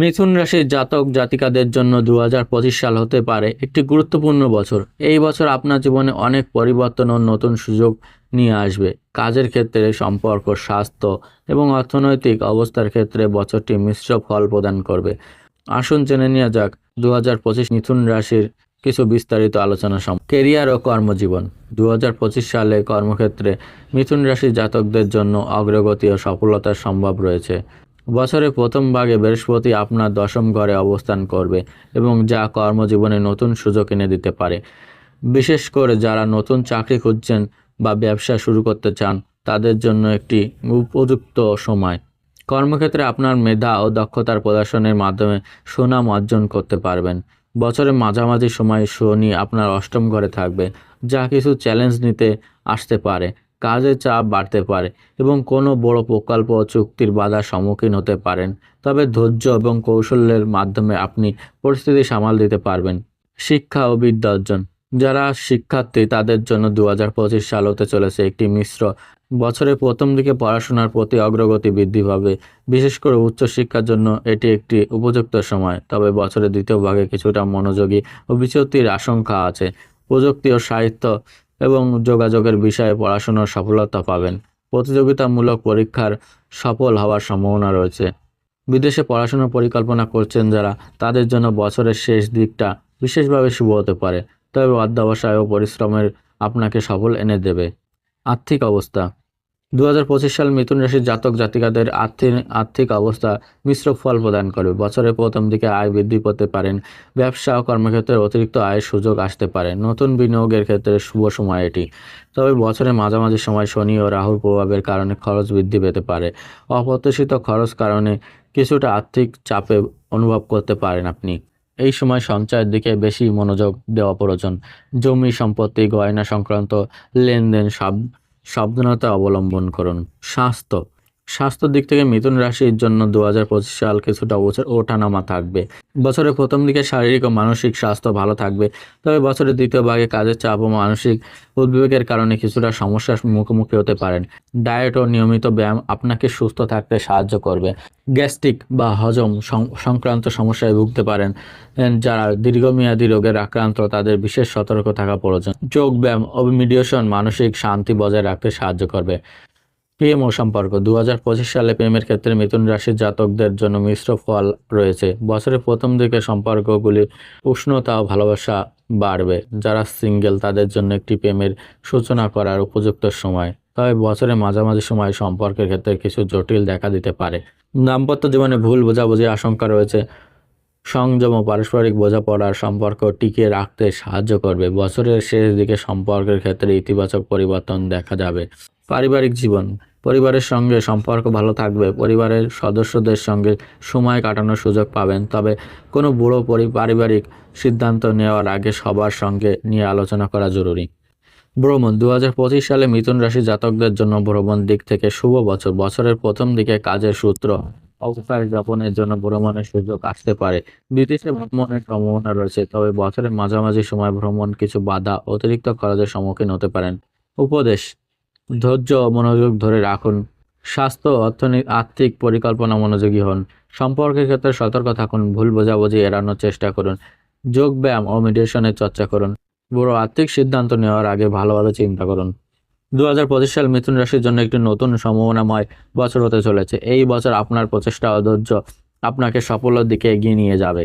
মিথুন রাশির জাতক জাতিকাদের জন্য দু হাজার পঁচিশ সাল হতে পারে একটি গুরুত্বপূর্ণ বছর। এই বছর আপনার জীবনে অনেক পরিবর্তন ও নতুন সুযোগ নিয়ে আসবে। কাজের ক্ষেত্রে সম্পর্ক, স্বাস্থ্য এবং অর্থনৈতিক অবস্থার ক্ষেত্রে বছরটি মিশ্র ফল প্রদান করবে। আসুন জেনে নেওয়া যাক দু হাজার পঁচিশ মিথুন রাশির কিছু বিস্তারিত আলোচনা সম কেরিয়ার ও কর্মজীবন। দু হাজার পঁচিশ সালে কর্মক্ষেত্রে মিথুন রাশির জাতকদের জন্য অগ্রগতি ও সফলতার সম্ভব রয়েছে। বছরের প্রথম ভাগে বৃহস্পতি আপনার দশম ঘরে অবস্থান করবে এবং যা কর্মজীবনে নতুন সুযোগ এনে দিতে পারে। বিশেষ করে যারা নতুন চাকরি খুঁজছেন বা ব্যবসা শুরু করতে চান, তাদের জন্য একটি উপযুক্ত সময়। কর্মক্ষেত্রে আপনার মেধা ও দক্ষতার প্রদর্শনের মাধ্যমে সুনাম অর্জন করতে পারবেন। বছরের মাঝামাঝি সময় শনি আপনার অষ্টম ঘরে থাকবে, যা কিছু চ্যালেঞ্জ নিতে আসতে পারে। কাজের চাপ বাড়তে পারে এবং কোনো বড় প্রকল্প চুক্তির বাধার সম্মুখীন হতে পারেন। তবে ধৈর্য এবং কৌশলের মাধ্যমে আপনি পরিস্থিতি সামাল দিতে পারবেন। শিক্ষা ও বিদ্যা অর্জন। যারা শিক্ষার্থী, তাদের জন্য দু হাজার পঁচিশ সাল হতে চলেছে একটি মিশ্র বছরের প্রথম দিকে পড়াশোনার প্রতি অগ্রগতি বৃদ্ধি পাবে। বিশেষ করে উচ্চশিক্ষার জন্য এটি একটি উপযুক্ত সময়। তবে বছরের দ্বিতীয় ভাগে কিছুটা মনোযোগী ও বিচ্যুতির আশঙ্কা আছে। প্রযুক্তি ও সাহিত্য এবং যোগাযোগের বিষয়ে পড়াশোনার সফলতা পাবেন। প্রতিযোগিতামূলক পরীক্ষার সফল হওয়ার সম্ভাবনা রয়েছে। বিদেশে পড়াশোনার পরিকল্পনা করছেন যারা, তাদের জন্য বছরের শেষ দিকটা বিশেষভাবে শুভ হতে পারে। তবে অধ্যবসায় ও পরিশ্রমের আপনাকে সফল এনে দেবে। আর্থিক অবস্থা দু হাজার পঁচিশ সাল মিথুন রাশির জাতক জাতিকাদের আর্থিক আর্থিক অবস্থা মিশ্র ফল প্রদান করবে। বছরের প্রথম দিকে আয় বৃদ্ধি করতে পারেন। ব্যবসা ও কর্মক্ষেত্রে অতিরিক্ত আয়ের সুযোগ আসতে পারে। নতুন বিনিয়োগের ক্ষেত্রে শুভ সময় এটি। তবে বছরের মাঝামাঝি সময় শনি ও রাহুর প্রভাবের কারণে খরচ বৃদ্ধি পেতে পারে। অপ্রত্যাশিত খরচ কারণে কিছুটা আর্থিক চাপে অনুভব করতে পারেন আপনি। এই সময় সঞ্চয়ের দিকে বেশি মনোযোগ দেওয়া প্রয়োজন। জমি সম্পত্তি, গয়না সংক্রান্ত লেনদেন সব সাবধানতা অবলম্বন করুন। স্বাস্থ্য স্বাস্থ্যের দিক থেকে মিথুন রাশির জন্য দু হাজার পঁচিশ সাল কিছুটা বছর ওঠানামা থাকবে। বছরের প্রথম দিকে শারীরিক ও মানসিক স্বাস্থ্য ভালো থাকবে, তবে বছরের দ্বিতীয় ভাগে কাজের চাপ ও মানসিক উদ্বেগের কারণে কিছুটা সমস্যার মুখোমুখি হতে পারেন। ডায়েট ও নিয়মিত ব্যায়াম আপনাকে সুস্থ থাকতে সাহায্য করবে। গ্যাস্ট্রিক বা হজম সংক্রান্ত সমস্যায় ভুগতে পারেন যারা দীর্ঘমেয়াদী রোগের আক্রান্ত, তাদের বিশেষ সতর্ক থাকা প্রয়োজন। যোগ ব্যায়াম ও মেডিটেশন মানসিক শান্তি বজায় রাখতে সাহায্য করবে। প্রেম ও সম্পর্ক দু হাজার পঁচিশ সালে প্রেমের ক্ষেত্রে মিথুন রাশির জাতকদের জন্য মিশ্র ফল রয়েছে। বছরের প্রথম দিকে সম্পর্কগুলি উষ্ণতা ও ভালোবাসা বাড়বে, যারা সিঙ্গেল তাদের জন্য একটি প্রেমের সূচনা করার উপযুক্ত সময়। তবে বছরের মাঝামাঝি সময় সম্পর্কের ক্ষেত্রে কিছু জটিল দেখা দিতে পারে। দাম্পত্য জীবনে ভুল বোঝাবুঝি আশঙ্কা রয়েছে। সংযম ও পারস্পরিক বোঝাপড়ার সম্পর্ক টিকিয়ে রাখতে সাহায্য করবে। বছরের শেষ দিকে সম্পর্কের ক্ষেত্রে ইতিবাচক পরিবর্তন দেখা যাবে। পারিবারিক জীবন, পরিবারের সঙ্গে সম্পর্ক ভালো থাকবে, পরিবারের সদস্যদের সঙ্গে সময় কাটানোর সুযোগ পাবেন। তবে কোনো বড় পরি- পারিবারিক সিদ্ধান্ত নেওয়ার আগে সবার সঙ্গে নিয়ে আলোচনা করা জরুরি। ভ্রমণ দু হাজার পঁচিশ সালে মিথুন রাশি জাতকদের জন্য ভ্রমণ দিক থেকে শুভ বছর। বছরের প্রথম দিকে কাজের সূত্র অবকাশ যাপনের জন্য ভ্রমণের সুযোগ আসতে পারে। বিদেশে ভ্রমণের সম্ভাবনা রয়েছে, তবে বছরের মাঝামাঝি সময় ভ্রমণ কিছু বাধা অতিরিক্ত খরচের সম্মুখীন হতে পারেন। উপদেশ ধৈর্য মনোযোগ ধরে রাখুন। স্বাস্থ্য অর্থনীতি আর্থিক পরিকল্পনা মনোযোগী হন। সম্পর্কের ক্ষেত্রে সতর্ক থাকুন, ভুল বোঝাবুঝি এড়ানোর চেষ্টা করুন। যোগ ব্যায়াম ও মেডিটেশনের চর্চা করুন। বড় আর্থিক সিদ্ধান্ত নেওয়ার আগে ভালোভাবে চিন্তা করুন। দু হাজার পঁচিশ সাল মিথুন রাশির জন্য একটি নতুন সম্ভাবনাময় বছর হতে চলেছে। এই বছর আপনার প্রচেষ্টা ও ধৈর্য আপনাকে সফলের দিকে এগিয়ে নিয়ে যাবে।